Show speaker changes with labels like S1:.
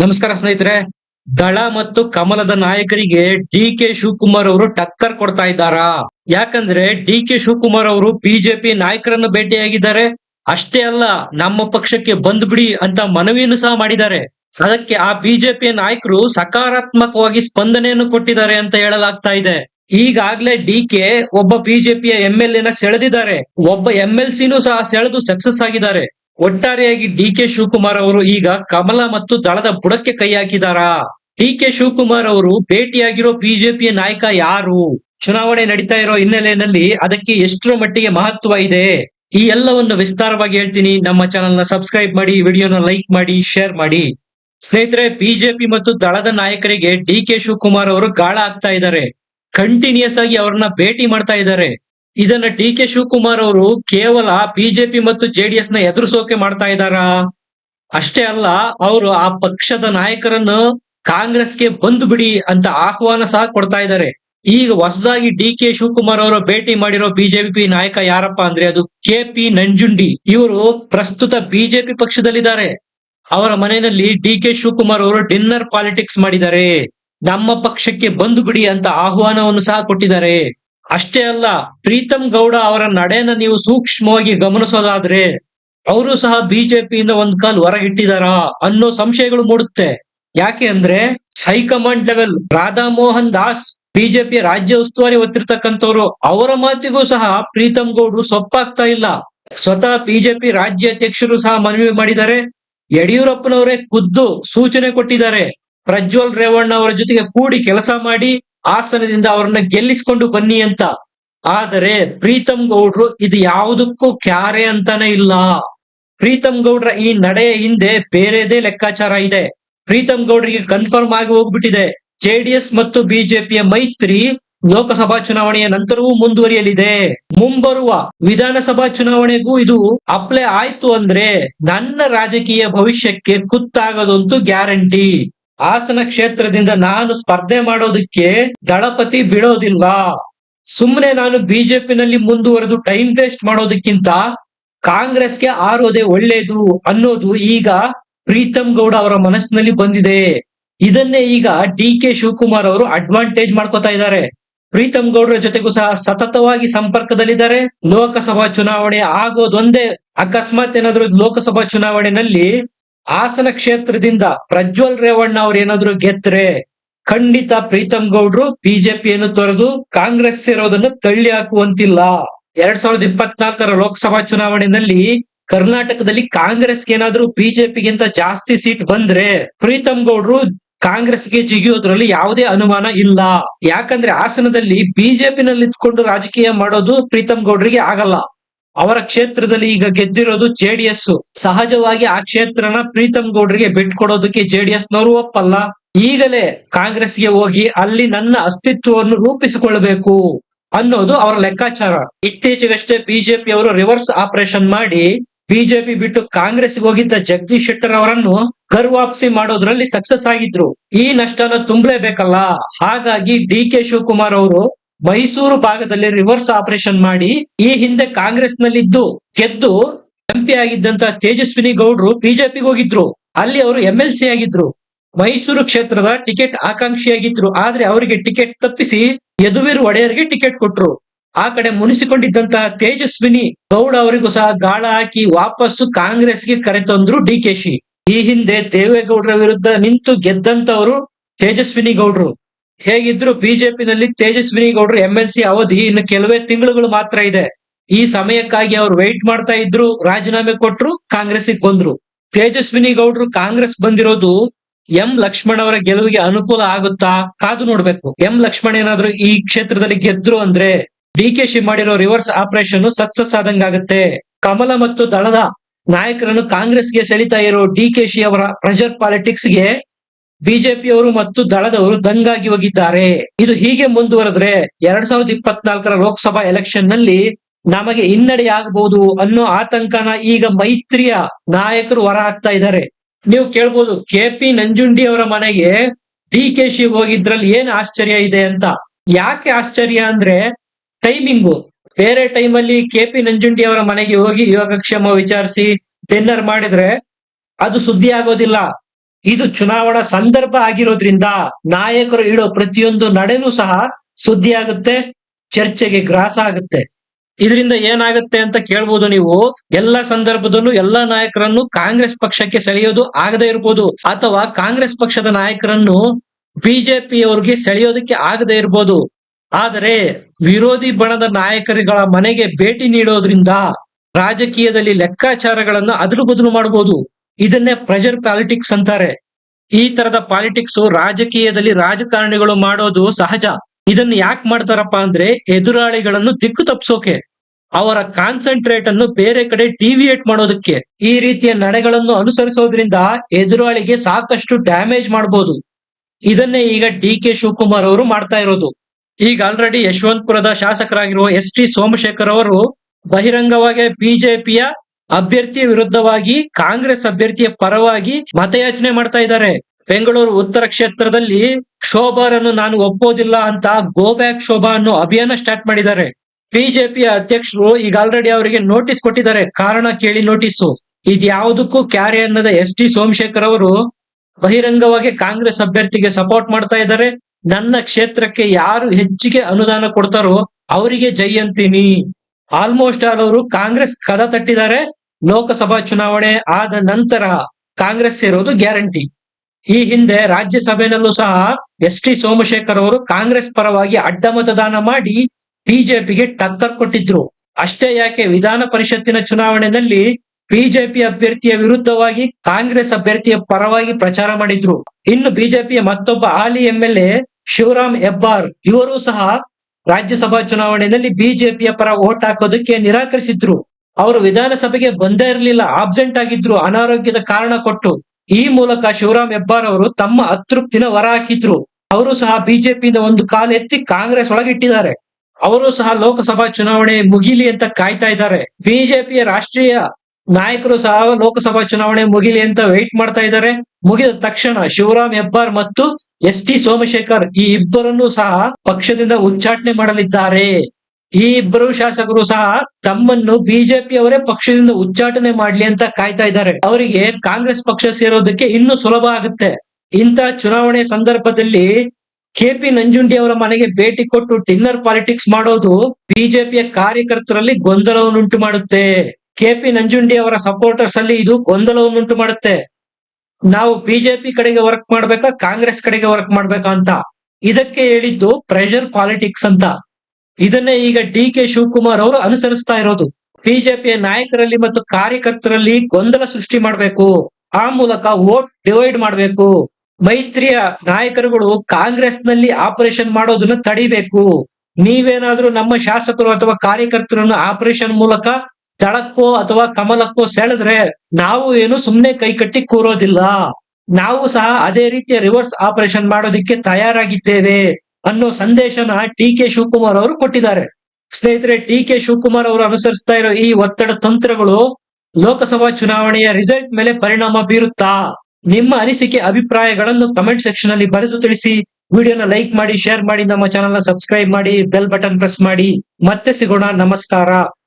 S1: ನಮಸ್ಕಾರ ಸ್ನೇಹಿತರೆ. ದಳ ಮತ್ತು ಕಮಲದ ನಾಯಕರಿಗೆ ಡಿ ಕೆ ಶಿವಕುಮಾರ್ ಅವರು ಟಕ್ಕರ್ ಕೊಡ್ತಾ ಇದ್ದಾರಾ? ಯಾಕಂದ್ರೆ ಡಿ ಕೆ ಶಿವಕುಮಾರ್ ಅವರು ಬಿಜೆಪಿ ನಾಯಕರನ್ನು ಭೇಟಿಯಾಗಿದ್ದಾರೆ. ಅಷ್ಟೇ ಅಲ್ಲ, ನಮ್ಮ ಪಕ್ಷಕ್ಕೆ ಬಂದ್ಬಿಡಿ ಅಂತ ಮನವಿಯನ್ನು ಸಹ ಮಾಡಿದ್ದಾರೆ. ಅದಕ್ಕೆ ಆ ಬಿಜೆಪಿಯ ನಾಯಕರು ಸಕಾರಾತ್ಮಕವಾಗಿ ಸ್ಪಂದನೆಯನ್ನು ಕೊಟ್ಟಿದ್ದಾರೆ ಅಂತ ಹೇಳಲಾಗ್ತಾ ಇದೆ. ಈಗಾಗ್ಲೇ ಡಿ ಕೆ ಒಬ್ಬ ಬಿಜೆಪಿಯ ಎಂ ಎಲ್ ಎನ ಸೆಳೆದಿದ್ದಾರೆ. ಒಬ್ಬ ಎಂ ಎಲ್ ಸಿನೂ ಸಹ ಸೆಳೆದು ಸಕ್ಸಸ್ ಆಗಿದ್ದಾರೆ. ಒಟ್ಟಾರೆಯಾಗಿ ಡಿ ಕೆ ಶಿವಕುಮಾರ್ ಅವರು ಈಗ ಕಮಲ ಮತ್ತು ದಳದ ಬುಡಕ್ಕೆ ಕೈ ಹಾಕಿದಾರಾ? ಡಿ ಕೆ ಶಿವಕುಮಾರ್ ಅವರು ಭೇಟಿಯಾಗಿರೋ ಬಿಜೆಪಿಯ ನಾಯಕ ಯಾರು? ಚುನಾವಣೆ ನಡೀತಾ ಇರೋ ಹಿನ್ನೆಲೆಯಲ್ಲಿ ಅದಕ್ಕೆ ಎಷ್ಟರ ಮಟ್ಟಿಗೆ ಮಹತ್ವ ಇದೆ? ಈ ಎಲ್ಲವನ್ನು ವಿಸ್ತಾರವಾಗಿ ಹೇಳ್ತೀನಿ. ನಮ್ಮ ಚಾನೆಲ್ನ ಸಬ್ಸ್ಕ್ರೈಬ್ ಮಾಡಿ ವಿಡಿಯೋನ ಲೈಕ್ ಮಾಡಿ ಶೇರ್ ಮಾಡಿ. ಸ್ನೇಹಿತರೆ, ಬಿಜೆಪಿ ಮತ್ತು ದಳದ ನಾಯಕರಿಗೆ ಡಿ ಕೆ ಶಿವಕುಮಾರ್ ಅವರು ಗಾಳ ಆಗ್ತಾ ಇದ್ದಾರೆ. ಕಂಟಿನ್ಯೂಸ್ ಆಗಿ ಅವ್ರನ್ನ ಭೇಟಿ ಮಾಡ್ತಾ ಇದ್ದಾರೆ. ಇದನ್ನ ಡಿ ಕೆ ಶಿವಕುಮಾರ್ ಅವರು ಕೇವಲ ಬಿಜೆಪಿ ಮತ್ತು ಜೆಡಿಎಸ್ನ ಎದುರಿಸೋಕೆ ಮಾಡ್ತಾ ಇದ್ದಾರಾ? ಅಷ್ಟೇ ಅಲ್ಲ, ಅವರು ಆ ಪಕ್ಷದ ನಾಯಕರನ್ನು ಕಾಂಗ್ರೆಸ್ಗೆ ಬಂದು ಬಿಡಿ ಅಂತ ಆಹ್ವಾನ ಸಹ ಕೊಡ್ತಾ ಇದ್ದಾರೆ. ಈಗ ಹೊಸದಾಗಿ ಡಿ ಕೆ ಶಿವಕುಮಾರ್ ಅವರು ಭೇಟಿ ಮಾಡಿರೋ ಬಿಜೆಪಿ ನಾಯಕ ಯಾರಪ್ಪ ಅಂದ್ರೆ ಅದು ಕೆ ಪಿ ನಂಜುಂಡಿ. ಇವರು ಪ್ರಸ್ತುತ ಬಿಜೆಪಿ ಪಕ್ಷದಲ್ಲಿದ್ದಾರೆ. ಅವರ ಮನೆಯಲ್ಲಿ ಡಿ ಕೆ ಶಿವಕುಮಾರ್ ಅವರು ಡಿನ್ನರ್ ಪಾಲಿಟಿಕ್ಸ್ ಮಾಡಿದ್ದಾರೆ. ನಮ್ಮ ಪಕ್ಷಕ್ಕೆ ಬಂದು ಬಿಡಿ ಅಂತ ಆಹ್ವಾನವನ್ನು ಸಹ ಕೊಟ್ಟಿದ್ದಾರೆ. ಅಷ್ಟೇ ಅಲ್ಲ ಪ್ರೀತಮ್ ಗೌಡ ಅವರ ನಡೆಯನ್ನ ನೀವು ಸೂಕ್ಷ್ಮವಾಗಿ ಗಮನಿಸೋದಾದ್ರೆ, ಅವರು ಸಹ ಬಿಜೆಪಿಯಿಂದ ಒಂದ್ ಕಾಲ್ ಹೊರಗಿಟ್ಟಿದಾರ ಅನ್ನೋ ಸಂಶಯಗಳು ಮೂಡುತ್ತೆ. ಯಾಕೆ ಅಂದ್ರೆ, high command level Radha Mohan Das BJP ರಾಜ್ಯ ಉಸ್ತುವಾರಿ ಹೊತ್ತಿರ್ತಕ್ಕಂಥವ್ರು, ಅವರ ಮಾತಿಗೂ ಸಹ ಪ್ರೀತಮ್ ಗೌಡ್ರು ಸೊಪ್ಪಾಗ್ತಾ ಇಲ್ಲ. ಸ್ವತಃ ಬಿಜೆಪಿ ರಾಜ್ಯ ಅಧ್ಯಕ್ಷರು ಸಹ ಮನವಿ ಮಾಡಿದ್ದಾರೆ ಯಡಿಯೂರಪ್ಪನವರೇ ಖುದ್ದು ಸೂಚನೆ ಕೊಟ್ಟಿದ್ದಾರೆ. ಪ್ರಜ್ವಲ್ ರೇವಣ್ಣ ಅವರ ಜೊತೆಗೆ ಕೂಡಿ ಕೆಲಸ ಮಾಡಿ ಆಸನದಿಂದ ಅವರನ್ನ ಗೆಲ್ಲಿಸ್ಕೊಂಡು ಬನ್ನಿ ಅಂತ. ಆದರೆ ಪ್ರೀತಂ ಗೌಡ್ರು ಇದು ಯಾವುದಕ್ಕೂ ಕ್ಯಾರೆ ಅಂತಾನೆ ಇಲ್ಲ. ಪ್ರೀತಂ ಗೌಡ್ರ ಈ ನಡೆಯ ಹಿಂದೆ ಬೇರೆದೇ ಲೆಕ್ಕಾಚಾರ ಇದೆ. ಪ್ರೀತಂ ಗೌಡ್ರಿಗೆ ಕನ್ಫರ್ಮ್ ಆಗಿ ಹೋಗ್ಬಿಟ್ಟಿದೆ. ಜೆಡಿಎಸ್ ಮತ್ತು ಬಿಜೆಪಿಯ ಮೈತ್ರಿ ಲೋಕಸಭಾ ಚುನಾವಣೆಯ ನಂತರವೂ ಮುಂದುವರಿಯಲಿದೆ. ಮುಂಬರುವ ವಿಧಾನಸಭಾ ಚುನಾವಣೆಗೂ ಇದು ಅಪ್ಲೈ ಆಯ್ತು ಅಂದ್ರೆ ನನ್ನ ರಾಜಕೀಯ ಭವಿಷ್ಯಕ್ಕೆ ಕುತ್ತಾಗದೊಂದು ಗ್ಯಾರಂಟಿ. ಹಾಸನ ಕ್ಷೇತ್ರದಿಂದ ನಾನು ಸ್ಪರ್ಧೆ ಮಾಡೋದಕ್ಕೆ ದಳಪತಿ ಬಿಡೋದಿಲ್ವಾ? ಸುಮ್ಮನೆ ನಾನು ಬಿಜೆಪಿನಲ್ಲಿ ಮುಂದುವರೆದು ಟೈಮ್ ವೇಸ್ಟ್ ಮಾಡೋದಕ್ಕಿಂತ ಕಾಂಗ್ರೆಸ್ಗೆ ಆರೋದೇ ಒಳ್ಳೇದು ಅನ್ನೋದು ಈಗ ಪ್ರೀತಮ್ ಗೌಡ ಅವರ ಮನಸ್ಸಿನಲ್ಲಿ ಬಂದಿದೆ. ಇದನ್ನೇ ಈಗ ಡಿ ಕೆ ಶಿವಕುಮಾರ್ ಅವರು ಅಡ್ವಾಂಟೇಜ್ ಮಾಡ್ಕೋತಾ ಇದ್ದಾರೆ. ಪ್ರೀತಮ್ ಗೌಡರ ಜೊತೆಗೂ ಸಹ ಸತತವಾಗಿ ಸಂಪರ್ಕದಲ್ಲಿದ್ದಾರೆ. ಲೋಕಸಭಾ ಚುನಾವಣೆ ಆಗೋದೊಂದೇ ಅಕಸ್ಮಾತ್ ಏನಾದ್ರು ಲೋಕಸಭಾ ಚುನಾವಣೆಯಲ್ಲಿ ಹಾಸನ ಕ್ಷೇತ್ರದಿಂದ ಪ್ರಜ್ವಲ್ ರೇವಣ್ಣ ಅವ್ರು ಏನಾದ್ರು ಗೆದ್ರೆ ಖಂಡಿತ ಪ್ರೀತಮ್ ಗೌಡ್ರು ಬಿಜೆಪಿಯನ್ನು ತೊರೆದು ಕಾಂಗ್ರೆಸ್ ಸೇರೋದನ್ನು ತಳ್ಳಿ ಹಾಕುವಂತಿಲ್ಲ. ಎರಡ್ ಸಾವಿರದ ಇಪ್ಪತ್ನಾಲ್ಕರ ಲೋಕಸಭಾ ಚುನಾವಣೆಯಲ್ಲಿ ಕರ್ನಾಟಕದಲ್ಲಿ ಕಾಂಗ್ರೆಸ್ಗೆ ಏನಾದ್ರೂ ಬಿಜೆಪಿಗಿಂತ ಜಾಸ್ತಿ ಸೀಟ್ ಬಂದ್ರೆ ಪ್ರೀತಮ್ ಗೌಡ್ರು ಕಾಂಗ್ರೆಸ್ಗೆ ಜಿಗಿಯೋದ್ರಲ್ಲಿ ಯಾವುದೇ ಅನುಮಾನ ಇಲ್ಲ. ಯಾಕಂದ್ರೆ ಹಾಸನದಲ್ಲಿ ಬಿಜೆಪಿನಲ್ಲಿ ಇದ್ಕೊಂಡು ರಾಜಕೀಯ ಮಾಡೋದು ಪ್ರೀತಮ್ ಗೌಡ್ರಿಗೆ ಆಗಲ್ಲ. ಅವರ ಕ್ಷೇತ್ರದಲ್ಲಿ ಈಗ ಗೆದ್ದಿರೋದು ಜೆಡಿಎಸ್ ಸಹಜವಾಗಿ ಆ ಕ್ಷೇತ್ರನ ಪ್ರೀತಮ್ ಗೌಡ್ರಿಗೆ ಬಿಟ್ಕೊಡೋದಕ್ಕೆ ಜೆಡಿಎಸ್ ನವರು ಒಪ್ಪಲ್ಲ. ಈಗಲೇ ಕಾಂಗ್ರೆಸ್ಗೆ ಹೋಗಿ ಅಲ್ಲಿ ನನ್ನ ಅಸ್ತಿತ್ವವನ್ನು ರೂಪಿಸಿಕೊಳ್ಳಬೇಕು ಅನ್ನೋದು ಅವರ ಲೆಕ್ಕಾಚಾರ. ಇತ್ತೀಚೆಗಷ್ಟೇ ಬಿಜೆಪಿ ಅವರು ರಿವರ್ಸ್ ಆಪರೇಷನ್ ಮಾಡಿ ಬಿಜೆಪಿ ಬಿಟ್ಟು ಕಾಂಗ್ರೆಸ್ಗೆ ಹೋಗಿದ್ದ ಜಗದೀಶ್ ಶೆಟ್ಟರ್ ಅವರನ್ನು ಗರ್ವಾಪ್ಸಿ ಮಾಡೋದ್ರಲ್ಲಿ ಸಕ್ಸಸ್ ಆಗಿದ್ರು. ಈ ನಷ್ಟನ ತುಂಬಲೇಬೇಕಲ್ಲ. ಹಾಗಾಗಿ ಡಿ ಕೆ ಶಿವಕುಮಾರ್ ಅವರು ಮೈಸೂರು ಭಾಗದಲ್ಲಿ ರಿವರ್ಸ್ ಆಪರೇಷನ್ ಮಾಡಿ ಈ ಹಿಂದೆ ಕಾಂಗ್ರೆಸ್ ನಲ್ಲಿದ್ದು ಗೆದ್ದು ಎಂಪಿ ಆಗಿದ್ದಂತ ತೇಜಸ್ವಿನಿ ಗೌಡ್ರು ಬಿಜೆಪಿಗೆ ಹೋಗಿದ್ರು. ಅಲ್ಲಿ ಅವರು ಎಂ ಎಲ್ ಸಿ ಆಗಿದ್ರು. ಮೈಸೂರು ಕ್ಷೇತ್ರದ ಟಿಕೆಟ್ ಆಕಾಂಕ್ಷಿಯಾಗಿದ್ರು. ಆದ್ರೆ ಅವರಿಗೆ ಟಿಕೆಟ್ ತಪ್ಪಿಸಿ ಯದುವೀರ್ ಒಡೆಯರ್ಗೆ ಟಿಕೆಟ್ ಕೊಟ್ರು. ಆ ಕಡೆ ಮುನಿಸಿಕೊಂಡಿದ್ದಂತಹ ತೇಜಸ್ವಿನಿ ಗೌಡ ಅವರಿಗೂ ಸಹ ಗಾಳ ಹಾಕಿ ವಾಪಸ್ಸು ಕಾಂಗ್ರೆಸ್ಗೆ ಕರೆತಂದ್ರು ಡಿ ಕೆ ಶಿ. ಈ ಹಿಂದೆ ದೇವೇಗೌಡರ ವಿರುದ್ಧ ನಿಂತು ಗೆದ್ದಂತವರು ತೇಜಸ್ವಿನಿ ಗೌಡ್ರು. ಹೇಗಿದ್ರು ಬಿಜೆಪಿನಲ್ಲಿ ತೇಜಸ್ವಿನಿ ಗೌಡರು ಎಂ ಎಲ್ ಸಿ ಅವಧಿ ಇನ್ನು ಕೆಲವೇ ತಿಂಗಳುಗಳು ಮಾತ್ರ ಇದೆ. ಈ ಸಮಯಕ್ಕಾಗಿ ಅವ್ರು ವೆಯ್ಟ್ ಮಾಡ್ತಾ ಇದ್ರು, ರಾಜೀನಾಮೆ ಕೊಟ್ರು ಕಾಂಗ್ರೆಸ್ಗೆ ಬಂದ್ರು. ತೇಜಸ್ವಿನಿ ಗೌಡ್ರು ಕಾಂಗ್ರೆಸ್ ಬಂದಿರೋದು ಎಂ ಲಕ್ಷ್ಮಣ್ ಅವರ ಗೆಲುವಿಗೆ ಅನುಕೂಲ ಆಗುತ್ತಾ ಕಾದು ನೋಡ್ಬೇಕು. ಎಂ ಲಕ್ಷ್ಮಣ್ ಏನಾದ್ರು ಈ ಕ್ಷೇತ್ರದಲ್ಲಿ ಗೆದ್ರು ಅಂದ್ರೆ ಡಿ ಕೆ ಶಿ ಮಾಡಿರೋ ರಿವರ್ಸ್ ಆಪರೇಷನ್ ಸಕ್ಸಸ್ ಆದಂಗಾಗುತ್ತೆ ಕಮಲ ಮತ್ತು ದಳದ ನಾಯಕರನ್ನು ಕಾಂಗ್ರೆಸ್ಗೆ ಸೆಳಿತಾ ಇರೋ ಡಿ ಕೆ ಶಿ ಅವರ ಪ್ರೆಷರ್ ಪಾಲಿಟಿಕ್ಸ್ಗೆ ಬಿಜೆಪಿಯವರು ಮತ್ತು ದಳದವರು ದಂಗಾಗಿ ಹೋಗಿದ್ದಾರೆ. ಇದು ಹೀಗೆ ಮುಂದುವರೆದ್ರೆ ಎರಡ್ ಸಾವಿರದ ಇಪ್ಪತ್ನಾಲ್ಕರ ಲೋಕಸಭಾ ಎಲೆಕ್ಷನ್ನಲ್ಲಿ ನಮಗೆ ಹಿನ್ನಡೆ ಆಗಬಹುದು ಅನ್ನೋ ಆತಂಕನ ಈಗ ಮೈತ್ರಿಯ ನಾಯಕರು ಹೊರ ಹಾಕ್ತಾ ಇದ್ದಾರೆ. ನೀವು ಕೇಳ್ಬೋದು ಕೆ ಪಿ ನಂಜುಂಡಿ ಅವರ ಮನೆಗೆ ಡಿ ಕೆ ಶಿ ಹೋಗಿದ್ರಲ್ಲಿ ಏನ್ ಆಶ್ಚರ್ಯ ಇದೆ ಅಂತ. ಯಾಕೆ ಆಶ್ಚರ್ಯ ಅಂದ್ರೆ ಟೈಮಿಂಗು. ಬೇರೆ ಟೈಮಲ್ಲಿ ಕೆ ಪಿ ನಂಜುಂಡಿ ಅವರ ಮನೆಗೆ ಹೋಗಿ ಯೋಗಕ್ಷೇಮ ವಿಚಾರಿಸಿ ಡಿನ್ನರ್ ಮಾಡಿದ್ರೆ ಅದು ಸುದ್ದಿ ಆಗೋದಿಲ್ಲ. ಇದು ಚುನಾವಣಾ ಸಂದರ್ಭ ಆಗಿರೋದ್ರಿಂದ ನಾಯಕರು ಇಡೋ ಪ್ರತಿಯೊಂದು ನಡೆನೂ ಸಹ ಸುದ್ದಿ ಆಗುತ್ತೆ ಚರ್ಚೆಗೆ ಗ್ರಾಸ ಆಗುತ್ತೆ. ಇದರಿಂದ ಏನಾಗುತ್ತೆ ಅಂತ ಕೇಳ್ಬೋದು ನೀವು. ಎಲ್ಲ ಸಂದರ್ಭದಲ್ಲೂ ಎಲ್ಲ ನಾಯಕರನ್ನು ಕಾಂಗ್ರೆಸ್ ಪಕ್ಷಕ್ಕೆ ಸೆಳೆಯೋದು ಆಗದೆ ಇರ್ಬೋದು. ಅಥವಾ ಕಾಂಗ್ರೆಸ್ ಪಕ್ಷದ ನಾಯಕರನ್ನು ಬಿಜೆಪಿಯವ್ರಿಗೆ ಸೆಳೆಯೋದಕ್ಕೆ ಆಗದೆ ಇರ್ಬೋದು. ಆದರೆ ವಿರೋಧಿ ಬಣದ ನಾಯಕರುಗಳ ಮನೆಗೆ ಭೇಟಿ ನೀಡೋದ್ರಿಂದ ರಾಜಕೀಯದಲ್ಲಿ ಲೆಕ್ಕಾಚಾರಗಳನ್ನು ಅದಲು ಬದಲು ಮಾಡಬಹುದು ಇದನ್ನೇ ಪ್ರೆಷರ್ ಪಾಲಿಟಿಕ್ಸ್ ಅಂತಾರೆ. ಈ ತರದ ಪಾಲಿಟಿಕ್ಸ್ ರಾಜಕೀಯದಲ್ಲಿ ರಾಜಕಾರಣಿಗಳು ಮಾಡೋದು ಸಹಜ. ಇದನ್ನು ಯಾಕೆ ಮಾಡ್ತಾರಪ್ಪ ಅಂದ್ರೆ ಎದುರಾಳಿಗಳನ್ನು ದಿಕ್ಕು ತಪ್ಪಿಸೋಕೆ ಅವರ ಕಾನ್ಸಂಟ್ರೇಟ್ ಅನ್ನು ಬೇರೆ ಕಡೆ ಡಿವಿಯೇಟ್ ಮಾಡೋದಕ್ಕೆ. ಈ ರೀತಿಯ ನಡೆಗಳನ್ನು ಅನುಸರಿಸೋದ್ರಿಂದ ಎದುರಾಳಿಗೆ ಸಾಕಷ್ಟು ಡ್ಯಾಮೇಜ್ ಮಾಡಬಹುದು ಇದನ್ನೇ ಈಗ ಡಿ ಕೆ ಶಿವಕುಮಾರ್ ಅವರು ಮಾಡ್ತಾ ಇರೋದು. ಈಗ ಆಲ್ರೆಡಿ ಯಶವಂತಪುರದ ಶಾಸಕರಾಗಿರುವ ಎಸ್ ಟಿ ಸೋಮಶೇಖರ್ ಅವರು ಬಹಿರಂಗವಾಗಿ ಬಿಜೆಪಿಯ ಅಭ್ಯರ್ಥಿಯ ವಿರುದ್ಧವಾಗಿ ಕಾಂಗ್ರೆಸ್ ಅಭ್ಯರ್ಥಿಯ ಪರವಾಗಿ ಮತಯಾಚನೆ ಮಾಡ್ತಾ ಇದ್ದಾರೆ. ಬೆಂಗಳೂರು ಉತ್ತರ ಕ್ಷೇತ್ರದಲ್ಲಿ ಶೋಭಾರನ್ನು ನಾನು ಒಪ್ಪೋದಿಲ್ಲ ಅಂತ ಗೋ ಬ್ಯಾಕ್ ಶೋಭಾ ಅನ್ನೋ ಅಭಿಯಾನ ಸ್ಟಾರ್ಟ್ ಮಾಡಿದ್ದಾರೆ. ಬಿಜೆಪಿಯ ಅಧ್ಯಕ್ಷರು ಈಗ ಆಲ್ರೆಡಿ ಅವರಿಗೆ ನೋಟಿಸ್ ಕೊಟ್ಟಿದ್ದಾರೆ. ಕಾರಣ ಕೇಳಿ ನೋಟಿಸ್ ಇದ್ಯಾವುದಕ್ಕೂ ಕ್ಯಾರೆ ಅನ್ನದ ಎಸ್ ಟಿ ಸೋಮಶೇಖರ್ ಅವರು ಬಹಿರಂಗವಾಗಿ ಕಾಂಗ್ರೆಸ್ ಅಭ್ಯರ್ಥಿಗೆ ಸಪೋರ್ಟ್ ಮಾಡ್ತಾ ಇದ್ದಾರೆ. ನನ್ನ ಕ್ಷೇತ್ರಕ್ಕೆ ಯಾರು ಹೆಚ್ಚಿಗೆ ಅನುದಾನ ಕೊಡ್ತಾರೋ ಅವರಿಗೆ ಜೈ ಅಂತೀನಿ. ಆಲ್ಮೋಸ್ಟ್ ಆಲ್ ಅವರು ಕಾಂಗ್ರೆಸ್ ಕದ ತಟ್ಟಿದ್ದಾರೆ. ಲೋಕಸಭಾ ಚುನಾವಣೆ ಆದ ನಂತರ ಕಾಂಗ್ರೆಸ್ ಸೇರೋದು ಗ್ಯಾರಂಟಿ. ಈ ಹಿಂದೆ ರಾಜ್ಯಸಭೆಯಲ್ಲೂ ಸಹ ಎಸ್ ಟಿ ಸೋಮಶೇಖರ್ ಅವರು ಕಾಂಗ್ರೆಸ್ ಪರವಾಗಿ ಅಡ್ಡ ಮತದಾನ ಮಾಡಿ ಬಿಜೆಪಿಗೆ ಟಕ್ಕರ್ ಕೊಟ್ಟಿದ್ರು. ಅಷ್ಟೇ ಯಾಕೆ ವಿಧಾನ ಪರಿಷತ್ತಿನ ಚುನಾವಣೆಯಲ್ಲಿ ಬಿಜೆಪಿ ಅಭ್ಯರ್ಥಿಯ ವಿರುದ್ಧವಾಗಿ ಕಾಂಗ್ರೆಸ್ ಅಭ್ಯರ್ಥಿಯ ಪರವಾಗಿ ಪ್ರಚಾರ ಮಾಡಿದ್ರು. ಇನ್ನು ಬಿಜೆಪಿಯ ಮತ್ತೊಬ್ಬ ಹಾಲಿ M L A Shivaram Hebbar ಇವರು ಸಹ ರಾಜ್ಯಸಭಾ ಚುನಾವಣೆಯಲ್ಲಿ ಬಿಜೆಪಿಯ ಪರ ಓಟ್ ಹಾಕೋದಕ್ಕೆ ನಿರಾಕರಿಸಿದ್ರು. ಅವರು ವಿಧಾನಸಭೆಗೆ ಬಂದೇ ಇರಲಿಲ್ಲ ಆಬ್ಸೆಂಟ್ ಆಗಿದ್ರು, ಅನಾರೋಗ್ಯದ ಕಾರಣ ಕೊಟ್ಟು. ಈ ಮೂಲಕ ಶಿವರಾಮ್ ಹೆಬ್ಬಾರ್ ಅವರು ತಮ್ಮ ಅತೃಪ್ತಿನ ಹೊರ ಹಾಕಿದ್ರು. ಅವರು ಸಹ ಬಿಜೆಪಿಯಿಂದ ಒಂದು ಕಾಲು ಎತ್ತಿ ಕಾಂಗ್ರೆಸ್ ಒಳಗಿಟ್ಟಿದ್ದಾರೆ. ಅವರು ಸಹ ಲೋಕಸಭಾ ಚುನಾವಣೆ ಮುಗಿಲಿ ಅಂತ ಕಾಯ್ತಾ ಇದ್ದಾರೆ. ಬಿಜೆಪಿಯ ರಾಷ್ಟ್ರೀಯ ನಾಯಕರು ಸಹ ಲೋಕಸಭಾ ಚುನಾವಣೆ ಮುಗಿಲಿ ಅಂತ ವೆಯ್ಟ್ ಮಾಡ್ತಾ ಇದ್ದಾರೆ. ಮುಗಿದ ತಕ್ಷಣ ಶಿವರಾಮ್ ಹೆಬ್ಬಾರ್ ಮತ್ತು ಎಸ್ ಟಿ ಸೋಮಶೇಖರ್ ಈ ಇಬ್ಬರನ್ನು ಸಹ ಪಕ್ಷದಿಂದ ಉಚ್ಚಾಟನೆ ಮಾಡಲಿದ್ದಾರೆ. ಈ ಇಬ್ಬರು ಶಾಸಕರು ಸಹ ತಮ್ಮನ್ನು ಬಿಜೆಪಿ ಅವರೇ ಪಕ್ಷದಿಂದ ಉಚ್ಚಾಟನೆ ಮಾಡ್ಲಿ ಅಂತ ಕಾಯ್ತಾ ಇದ್ದಾರೆ. ಅವರಿಗೆ ಕಾಂಗ್ರೆಸ್ ಪಕ್ಷ ಸೇರೋದಕ್ಕೆ ಇನ್ನೂ ಸುಲಭ ಆಗುತ್ತೆ. ಇಂಥ ಚುನಾವಣೆ ಸಂದರ್ಭದಲ್ಲಿ ಕೆಪಿ ನಂಜುಂಡಿ ಅವರ ಮನೆಗೆ ಭೇಟಿ ಕೊಟ್ಟು ಡಿನ್ನರ್ ಪಾಲಿಟಿಕ್ಸ್ ಮಾಡೋದು ಬಿಜೆಪಿಯ ಕಾರ್ಯಕರ್ತರಲ್ಲಿ ಗೊಂದಲವನ್ನುಂಟು ಮಾಡುತ್ತೆ. ಕೆಪಿ ನಂಜುಂಡಿ ಅವರ ಸಪೋರ್ಟರ್ಸ್ ಅಲ್ಲಿ ಇದು ಗೊಂದಲವನ್ನುಂಟು ಮಾಡುತ್ತೆ. ನಾವು ಬಿಜೆಪಿ ಕಡೆಗೆ ವರ್ಕ್ ಮಾಡ್ಬೇಕಾ, ಕಾಂಗ್ರೆಸ್ ಕಡೆಗೆ ವರ್ಕ್ ಮಾಡ್ಬೇಕಾ ಅಂತ. ಇದಕ್ಕೆ ಹೇಳಿದ್ದು ಪ್ರೆಷರ್ ಪಾಲಿಟಿಕ್ಸ್ ಅಂತ. ಇದನ್ನೇ ಈಗ ಡಿ ಕೆ ಶಿವಕುಮಾರ್ ಅವರು ಅನುಸರಿಸ್ತಾ ಇರೋದು. ಬಿಜೆಪಿಯ ನಾಯಕರಲ್ಲಿ ಮತ್ತು ಕಾರ್ಯಕರ್ತರಲ್ಲಿ ಗೊಂದಲ ಸೃಷ್ಟಿ ಮಾಡಬೇಕು. ಆ ಮೂಲಕ ವೋಟ್ ಡಿವೈಡ್ ಮಾಡಬೇಕು. ಮೈತ್ರಿಯ ನಾಯಕರುಗಳು ಕಾಂಗ್ರೆಸ್ನಲ್ಲಿ ಆಪರೇಷನ್ ಮಾಡೋದನ್ನ ತಡಿಬೇಕು. ನೀವೇನಾದ್ರೂ ನಮ್ಮ ಶಾಸಕರು ಅಥವಾ ಕಾರ್ಯಕರ್ತರನ್ನು ಆಪರೇಷನ್ ಮೂಲಕ ದಳಕ್ಕೋ ಅಥವಾ ಕಮಲಕ್ಕೋ ಸೆಳೆದ್ರೆ ನಾವು ಏನು ಸುಮ್ಮನೆ ಕೈ ಕಟ್ಟಿ ಕೂರೋದಿಲ್ಲ. ನಾವು ಸಹ ಅದೇ ರೀತಿಯ ರಿವರ್ಸ್ ಆಪರೇಷನ್ ಮಾಡೋದಿಕ್ಕೆ ತಯಾರಾಗಿದ್ದೇವೆ. ಅನ್ನೋ ಸಂದೇಶನ ಟಿ ಕೆ ಶಿವಕುಮಾರ್ ಅವರು ಕೊಟ್ಟಿದ್ದಾರೆ. ಸ್ನೇಹಿತರೆ, ಟಿ ಕೆ ಶಿವಕುಮಾರ್ ಅವರು ಅನುಸರಿಸ್ತಾ ಇರೋ ಈ ಒತ್ತಡ ತಂತ್ರಗಳು ಲೋಕಸಭಾ ಚುನಾವಣೆಯ ರಿಸಲ್ಟ್ ಮೇಲೆ ಪರಿಣಾಮ ಬೀರುತ್ತಾ? ನಿಮ್ಮ ಅನಿಸಿಕೆ, ಅಭಿಪ್ರಾಯಗಳನ್ನು ಕಮೆಂಟ್ ಸೆಕ್ಷನ್ ಅಲ್ಲಿ ಬರೆದು ತಿಳಿಸಿ. ವಿಡಿಯೋನ ಲೈಕ್ ಮಾಡಿ, ಶೇರ್ ಮಾಡಿ, ನಮ್ಮ ಚಾನಲ್ನ ಸಬ್ಸ್ಕ್ರೈಬ್ ಮಾಡಿ, ಬೆಲ್ ಬಟನ್ ಪ್ರೆಸ್ ಮಾಡಿ. ಮತ್ತೆ ಸಿಗೋಣ, ನಮಸ್ಕಾರ.